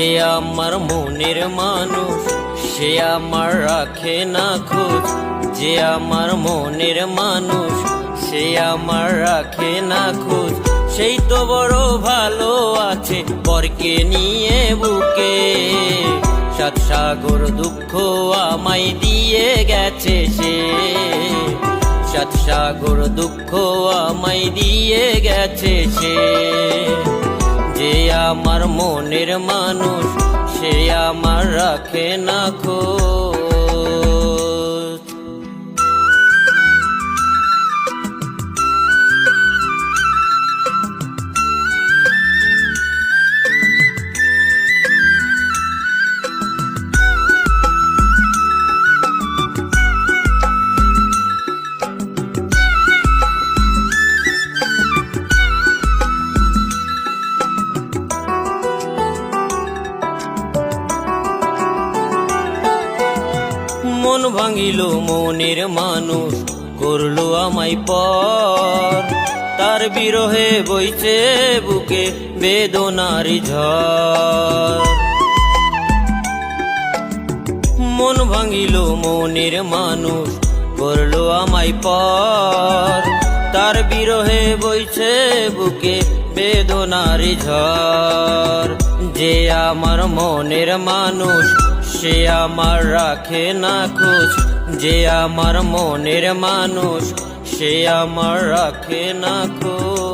যে আমার মনের মানুষ, সে আমার রাখে না খোঁজ। যে আমার মনের মানুষ, সে আমার রাখে না খোঁজ। সেই তো বড় ভালো আছে পরকে নিয়ে বুকে। সাত সাগর দুঃখ আমায় দিয়ে গেছে সে। সাত সাগর দুঃখ আমায় দিয়ে গেছে সে। যে আমার মনের মানুষ সে আমার রাখে না খোঁজ। মন ভাঙিল, মনের মানুষ করল আমায় পর। তার বিরহে বইছে বুকে বেদনার ঝড়। মন ভাঙিল, মনের মানুষ করল আমায় পর। তার বিরহে বইছে বুকে বেদনার ঝড়। যে আমার মনের মানুষ সে আমার রাখে না খোঁজ যে আমার মনের মানুষ সে আমার রাখে না খোঁজ।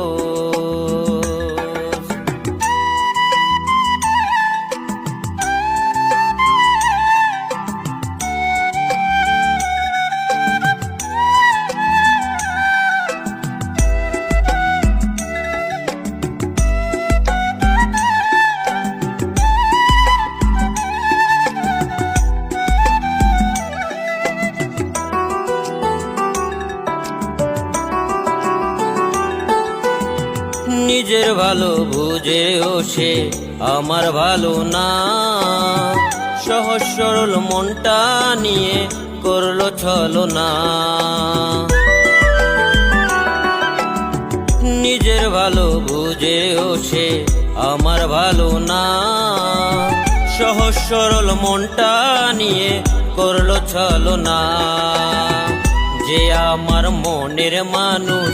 নিজের ভালো বুঝেও সে আমার ভালো না। সহজ সরল মনটা নিয়ে করল ছলো না নিজের ভালো বুঝেও সে আমার ভালো না। সহজ সরল মনটা নিয়ে করল ছলো না যে আমার মনের মানুষ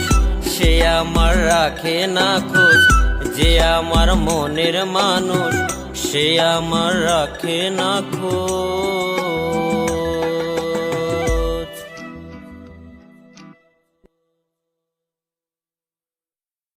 সে আমার রাখে না খোঁজ। যে আমার মনের মানুষ সে আমার রাখে না খোঁজ।